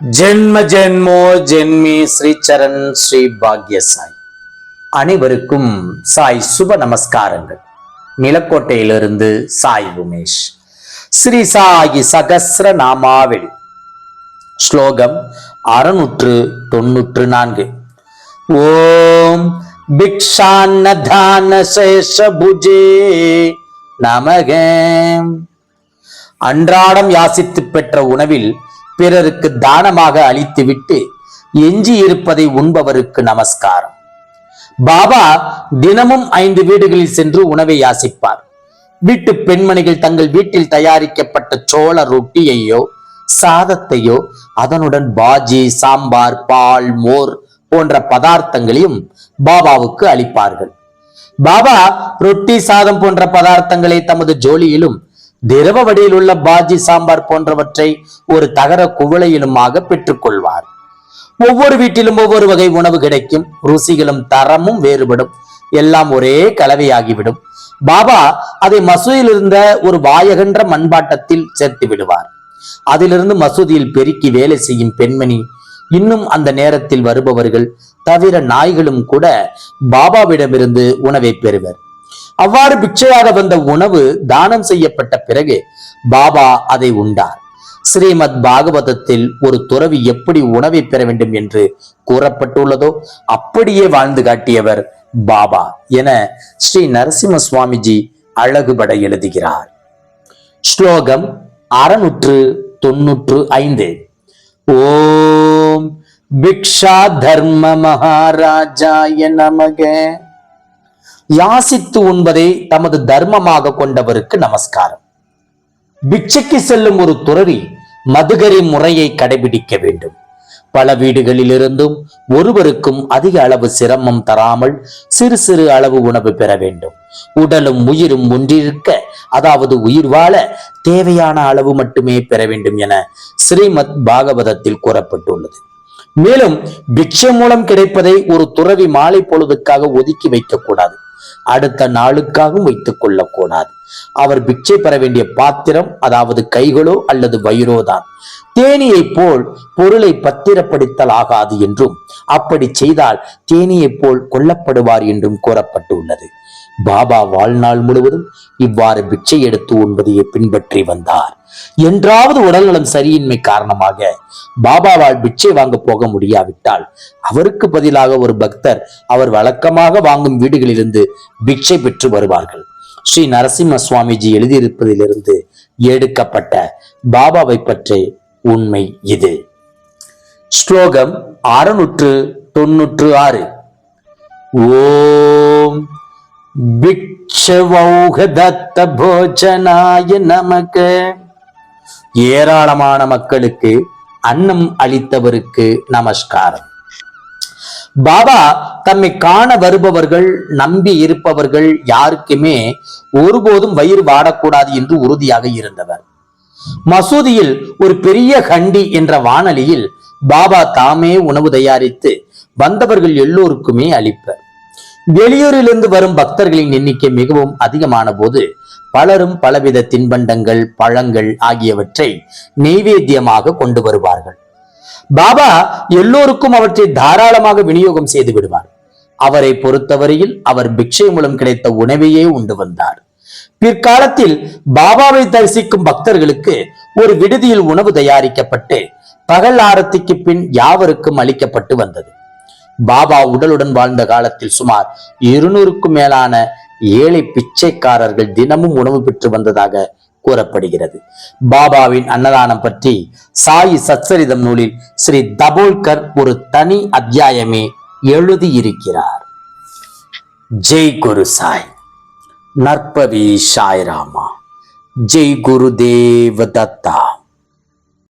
ஜென்ம ஜென்மோ ஜென்மி ஸ்ரீ சரண் ஸ்ரீ பாக்ய சாய் அனைவருக்கும் சாய் சுப நமஸ்காரங்கள். நிலக்கோட்டையிலிருந்து சாய் உமேஷ். ஸ்ரீ சாயி சகசிர நாமாவளி ஸ்லோகம் அறுநூற்று தொன்னூற்று நான்கு. ஓம் பிக்ஷான்னதான சேஷ புஜே நமகம் அன்றாடம் யாசித்து பெற்ற உணவில் பிறருக்கு தானமாக அளித்துவிட்டு எஞ்சி இருப்பதை உண்பவருக்கு நமஸ்காரம். பாபா தினமும் ஐந்து வீடுகளில் சென்று உணவை யாசிப்பார். வீட்டு பெண்மணிகள் தங்கள் வீட்டில் தயாரிக்கப்பட்ட சோள ரொட்டியையோ சாதத்தையோ அதனுடன் பாஜி சாம்பார் பால் மோர் போன்ற பதார்த்தங்களையும் பாபாவுக்கு அளிப்பார்கள். பாபா ரொட்டி சாதம் போன்ற பதார்த்தங்களை தமது ஜோலியிலும் திரவ வடியில் உள்ள பாஜி சாம்பார் போன்றவற்றை ஒரு தகர குவளையிலுமாக பெற்றுக்கொள்வார். ஒவ்வொரு வீட்டிலும் ஒவ்வொரு வகை உணவு கிடைக்கும். ருசிகளும் தரமும் வேறுபடும். எல்லாம் ஒரே கலவையாகிவிடும். பாபா அதை மசூதியில் இருந்த ஒரு வாயகன்ற மண்பாட்டத்தில் சேர்த்து விடுவார். அதிலிருந்து மசூதியில் பெருக்கி வேலை செய்யும் பெண்மணி இன்னும் அந்த நேரத்தில் வருபவர்கள் தவிர நாய்களும் கூட பாபாவிடமிருந்து உணவை பெறுவர். அவ்வாறு பிச்சையாக வந்த உணவு தானம் செய்யப்பட்ட பிறகு பாபா அதை உண்டார். ஸ்ரீமத் பாகவதத்தில் ஒரு துறவி எப்படி உணவை பெற வேண்டும் என்று கூறப்பட்டுள்ளதோ அப்படியே வாழ்ந்து காட்டியவர் பாபா என ஸ்ரீ நரசிம்ம சுவாமிஜி அழகுபட எழுதுகிறார். ஸ்லோகம் அறுநூற்று தொன்னூற்று ஐந்து. ஓம் பிக்ஷா தர்ம மகாராஜாய நமக. யாசித்து உண்பதை தமது தர்மமாக கொண்டவருக்கு நமஸ்காரம். பிட்சைக்கு செல்லும் ஒரு துறவி மதுகரி முறையை கடைபிடிக்க வேண்டும். பல வீடுகளிலிருந்தும் ஒருவருக்கும் அதிக அளவு சிரமம் தராமல் சிறு சிறு அளவு உணவு பெற வேண்டும். உடலும் உயிரும் ஒன்றிருக்க அதாவது உயிர் வாழ தேவையான அளவு மட்டுமே பெற வேண்டும் என ஸ்ரீமத் பாகவதத்தில் கூறப்பட்டுள்ளது. மேலும் பிக்ஷை மூலம் கிடைப்பதை ஒரு துறவி மாலை பொழுதுக்காக ஒதுக்கி வைக்கக்கூடாது அடுத்த நாளுக்காகவும் வைத்துக் கொள்ளக்கூடாது. அவர் பிக்ஷை பெற வேண்டிய பாத்திரம் அதாவது கைகளோ அல்லது வயிறோ தான். தேனியைப் போல் பொருளை பத்திரப்படுத்தல் ஆகாது என்றும் அப்படி செய்தால் தேனியைப் போல் கொல்லப்படுவார் என்றும் கூறப்பட்டுள்ளது. பாபா வாழ்நாள் முழுவதும் இவ்வாறு பிச்சை எடுத்து உண்பதையே பின்பற்றி வந்தார். என்றாவது உடல்நலம் சரியின்மை காரணமாக பாபாவால் பிச்சை வாங்க போக முடியாவிட்டால் அவருக்கு பதிலாக ஒரு பக்தர் அவர் வழக்கமாக வாங்கும் வீடுகளிலிருந்து பிக்ஷை பெற்று வருவார்கள். ஸ்ரீ நரசிம்ம சுவாமிஜி எழுதியிருப்பதிலிருந்து எடுக்கப்பட்ட பாபாவை பற்றி உண்மை இது. ஸ்லோகம் அறுநூற்று தொன்னூற்று ஆறு. ஓம் பிக்ஷவௌகதத்த போஜனாய நமக. ஏராளமான மக்களுக்கு அன்னம் அளித்தவருக்கு நமஸ்காரம். பாபா தம்மை காண வருபவர்கள் நம்பி இருப்பவர்கள் யாருக்குமே ஒருபோதும் வயிறு வாடக்கூடாது என்று உறுதியாக இருந்தவர். மசூதியில் ஒரு பெரிய கண்டி என்ற வானொலியில் பாபா தாமே உணவு தயாரித்து வந்தவர்கள் எல்லோருக்குமே அளிப்பர். வெளியூரிலிருந்து வரும் பக்தர்களின் எண்ணிக்கை மிகவும் அதிகமான போது பலரும் பலவித தின்பண்டங்கள் பழங்கள் ஆகியவற்றை நெய்வேத்தியமாக கொண்டு வருவார்கள். பாபா எல்லோருக்கும் அவற்றை தாராளமாக விநியோகம் செய்து விடுவார். அவரை பொறுத்தவரையில் அவர் பிக்ஷை மூலம் கிடைத்த உணவையே உண்டு வந்தார். பிற்காலத்தில் பாபாவை தரிசிக்கும் பக்தர்களுக்கு ஒரு விடுதியில் உணவு தயாரிக்கப்பட்டு பகல் ஆரத்திக்கு பின் யாவருக்கும் அளிக்கப்பட்டு வந்தது. பாபா உடலுடன் வாழ்ந்த காலத்தில் சுமார் இருநூறுக்கும் மேலான ஏழை பிச்சைக்காரர்கள் தினமும் உணவு பெற்று வந்ததாக கூறப்படுகிறது. பாபாவின் அன்னதானம் பற்றி சாயி சச்சரிதம் நூலில் ஸ்ரீ தபோல்கர் ஒரு தனி அத்தியாயமே எழுதியிருக்கிறார். ஜெய் குரு சாய். நற்பவி சாய் ராமா ஜெய் குரு தேவ தத்தா.